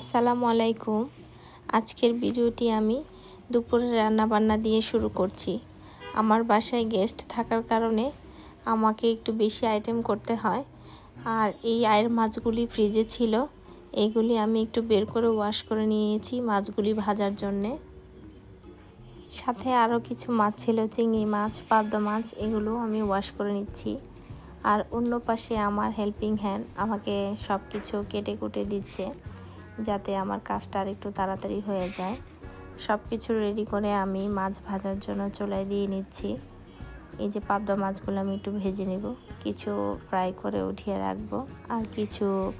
আসসালামু আলাইকুম। আজকের ভিডিওটি আমি দুপুরে রান্নাবান্না দিয়ে শুরু করছি। আমার বাসায় গেস্ট থাকার কারণে আমাকে একটু বেশি আইটেম করতে হয়। আর এই আয়ের মাছগুলি ফ্রিজে ছিল। এইগুলি আমি একটু বের করে ওয়াশ করে নিয়েছি মাছগুলি ভাজার জন্যে। সাথে আরও কিছু মাছ ছিল, চিংড়ি মাছ, পাবদা মাছ, এগুলো আমি ওয়াশ করে নিচ্ছি। আর অন্য পাশে আমার হেল্পিং হ্যান্ড আমাকে সব কিছু কেটে কুটে দিচ্ছে। যাতে আমার কাজটা আর একটু তাড়াতাড়ি হয়ে যায়। সব কিছু রেডি করে আমি মাছ ভাজার জন্য চলাই দিয়ে নিচ্ছি। এই যে পাবদা মাছগুলো আমি একটু ভেজে নেব। কিছু ফ্রাই করে উঠিয়ে রাখব। আর কিছু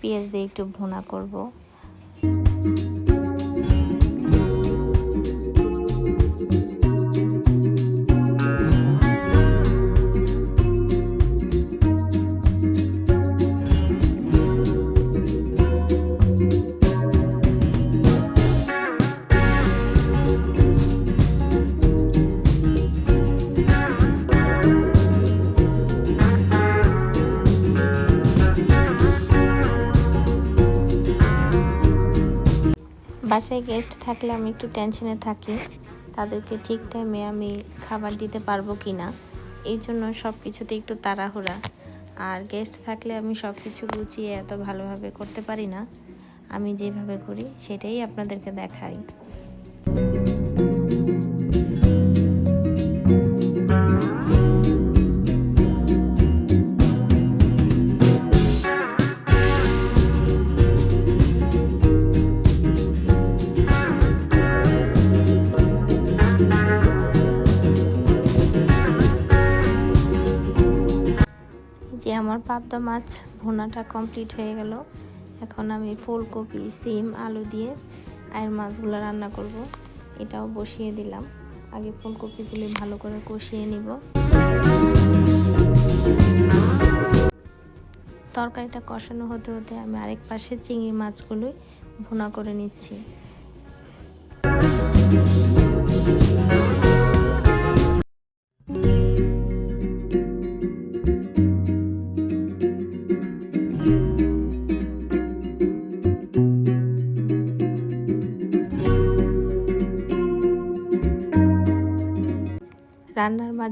পেঁয়াজ দিয়ে একটু ভুনা করব। বাসায় গেস্ট থাকলে আমি একটু টেনশনে থাকি। তাদেরকে ঠিক টাইমে আমি খাবার দিতে পারব কি না এই জন্য সব কিছুতে একটু তাড়াহুড়া। আর গেস্ট থাকলে আমি সব কিছু গুছিয়ে এত ভালোভাবে করতে পারি না। আমি যেভাবে করি সেটাই আপনাদেরকে দেখাই। পাবদা মাছ ভোনাটা কমপ্লিট হয়ে গেল। এখন আমি ফুলকপি, সিম, আলু দিয়ে আয়ের মাছগুলো রান্না করব। এটাও বসিয়ে দিলাম। আগে ফুলকপিগুলি ভালো করে কষিয়ে নিব। তরকারিটা কষানো হতে হতে আমি আরেক পাশে চিংড়ি মাছগুলোই ভুনা করে নিচ্ছি।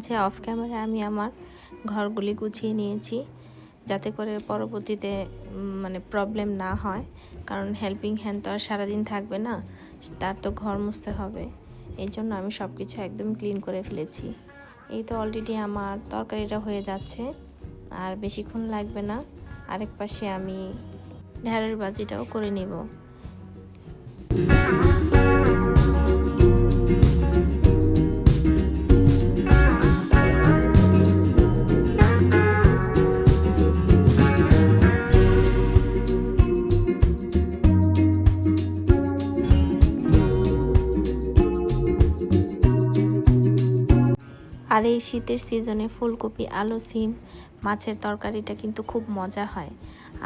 মাঝে অফ ক্যামেরা আমি আমার ঘরগুলি গুছিয়ে নিয়েছি যাতে করে পরবর্তীতে মানে প্রবলেম না হয়। কারণ হেল্পিং হ্যান্ড তো আর সারাদিন থাকবে না, তার তো ঘর মুছতে হবে। এই জন্য আমি সব কিছু একদম ক্লিন করে ফেলেছি। এই তো অলরেডি আমার তরকারিটা হয়ে যাচ্ছে, আর বেশিক্ষণ লাগবে না। আরেক পাশে আমি ঢেঁড়ের বাজিটাও করে নিব। এই শীতের সিজনে ফুলকপি, আলু, সিম, মাছের তরকারিটা কিন্তু খুব মজা হয়।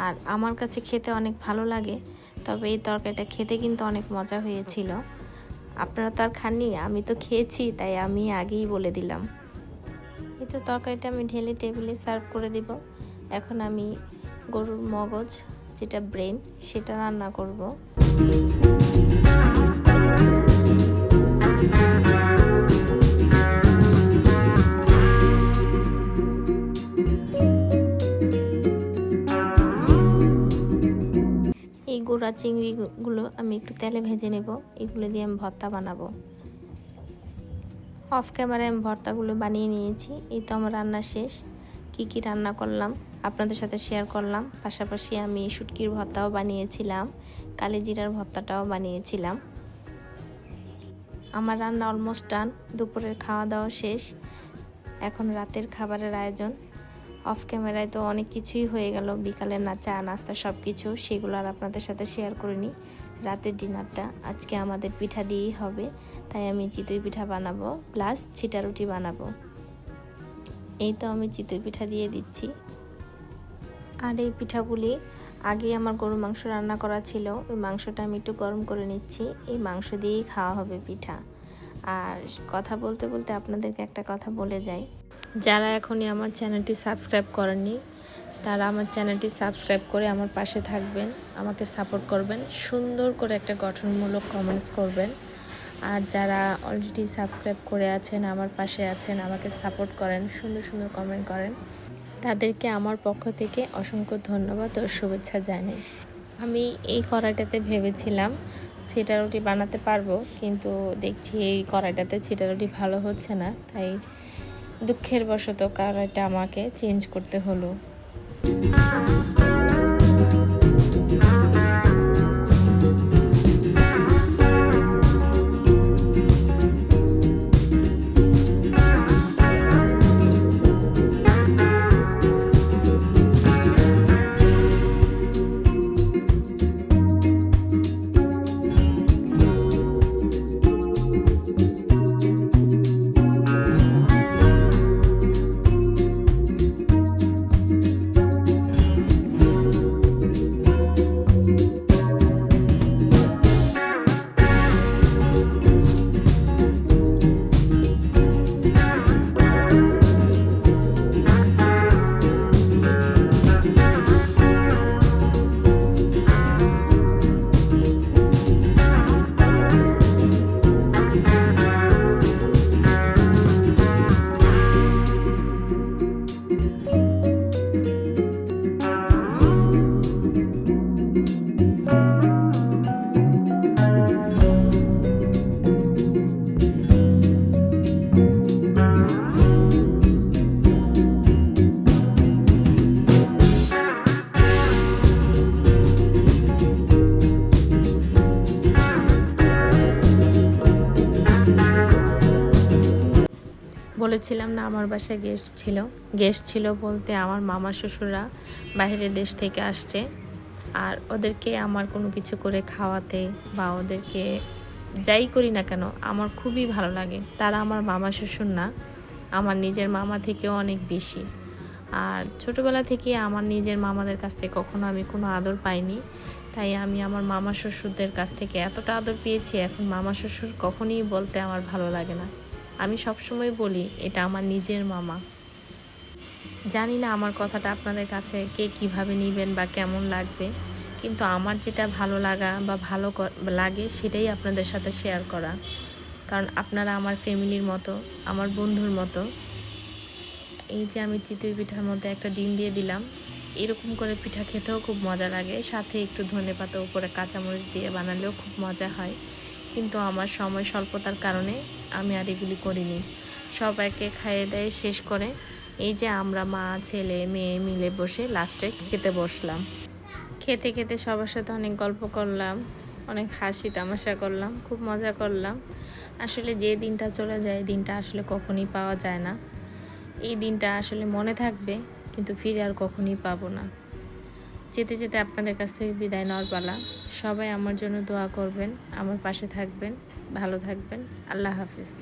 আর আমার কাছে খেতে অনেক ভালো লাগে, তবে এই তরকারিটা খেতে কিন্তু অনেক মজা হয়েছিল। আপনারা তো আর খাননি, আমি তো খেয়েছি, তাই আমি আগেই বলে দিলাম। এই তো তরকারিটা আমি ঢেলে টেবিলে সার্ভ করে দিব। এখন আমি গরুর মগজ, যেটা ব্রেন, সেটা রান্না করব। এই চিংড়িগুলো আমি একটু তেলে ভেজে নেব। এগুলো দিয়ে আমি ভর্তা বানাবো। অফ ক্যামেরায় আমি ভর্তাগুলো বানিয়ে নিয়েছি। এই তো আমার রান্না শেষ। কি কি রান্না করলাম আপনাদের সাথে শেয়ার করলাম। পাশাপাশি আমি শুটকির ভর্তাও বানিয়েছিলাম। কালিজিরার ভর্তাটাও বানিয়েছিলাম। আমার রান্না অলমোস্ট ডান দুপুরের খাওয়া দাওয়া শেষ। এখন রাতের খাবারের আয়োজন। অফ ক্যামেরায় তো অনেক কিছুই হয়ে গেল। বিকালে না চা নাস্তা সব কিছু সেগুলো আর আপনাদের সাথে শেয়ার করিনি। রাতের ডিনারটা আজকে আমাদের পিঠা দিয়েই হবে। তাই আমি চিতই পিঠা বানাবো প্লাস ছিটা রুটি বানাবো। এই তো আমি চিতই পিঠা দিয়ে দিচ্ছি। আর এই পিঠাগুলি আগে আমার গরু মাংস রান্না করা ছিল, ওই মাংসটা আমি একটু গরম করে নিচ্ছি। এই মাংস দিয়েই খাওয়া হবে পিঠা। আর কথা বলতে বলতে আপনাদেরকে একটা কথা বলে যাই। যারা এখনই আমার চ্যানেলটি সাবস্ক্রাইব করেননি, তারা আমার চ্যানেলটি সাবস্ক্রাইব করে আমার পাশে থাকবেন, আমাকে সাপোর্ট করবেন, সুন্দর করে একটা গঠনমূলক কমেন্টস করবেন। আর যারা অলরেডি সাবস্ক্রাইব করে আছেন, আমার পাশে আছেন, আমাকে সাপোর্ট করেন, সুন্দর সুন্দর কমেন্ট করেন, তাদেরকে আমার পক্ষ থেকে অসংখ্য ধন্যবাদ ও শুভেচ্ছা জানাই। আমি এই কড়াইটাতে ভেবেছিলাম ছিটা রুটি বানাতে পারব, কিন্তু দেখছি এই কড়াইটাতে ছিটা রুটি ভালো হচ্ছে না, তাই দুঃখের বশত এটা আমাকে চেঞ্জ করতে হলো। বলেছিলাম না, আমার বাসায় গেস্ট ছিল। গেস্ট ছিল বলতে আমার মামা, শ্বশুররা বাইরের দেশ থেকে আসছে। আর ওদেরকে আমার কোনো কিছু করে খাওয়াতে বা ওদেরকে যাই করি না কেন, আমার খুবই ভালো লাগে। তারা আমার মামা, শ্বশুর না, আমার নিজের মামা থেকেও অনেক বেশি। আর ছোটোবেলা থেকে আমার নিজের মামাদের কাছ থেকে কখনো আমি কোনো আদর পাইনি। তাই আমি আমার মামা, শ্বশুরদের কাছ থেকে এতটা আদর পেয়েছি, এখন মামা, শ্বশুর কখনই বলতে আমার ভালো লাগে না। আমি সবসময় বলি, এটা আমার নিজের মামা। জানি না আমার কথাটা আপনাদের কাছে কে কীভাবে নেবেন বা কেমন লাগবে, কিন্তু আমার যেটা ভালো লাগা বা ভালো লাগে সেটাই আপনাদের সাথে শেয়ার করা। কারণ আপনারা আমার ফ্যামিলির মতো, আমার বন্ধুর মতো। এই যে আমি চিতই পিঠার মধ্যে একটা ডিম দিয়ে দিলাম, এরকম করে পিঠা খেতেও খুব মজা লাগে। সাথে একটু ধনে পাতা উপরে কাঁচামরিচ দিয়ে বানালেও খুব মজা হয়। কিন্তু আমার সময় স্বল্পতার কারণে আমি আর এগুলি করিনি। সবাইকে খাইয়ে দেয়, শেষ করে এই যে আমরা মা, ছেলে, মেয়ে মিলে বসে লাস্টে খেতে বসলাম। খেতে খেতে সবার সাথে অনেক গল্প করলাম, অনেক হাসি তামাশা করলাম, খুব মজা করলাম। আসলে যে দিনটা চলে যায় দিনটা আসলে কখনই পাওয়া যায় না। এই দিনটা আসলে মনে থাকবে, কিন্তু ফিরে আর কখনই পাবো না। যেতে যেতে আপনাদের কাছ থেকে বিদায় নেওয়ার পালা। সবাই আমার জন্য দোয়া করবেন, আমার পাশে থাকবেন, ভালো থাকবেন। আল্লাহ হাফিজ।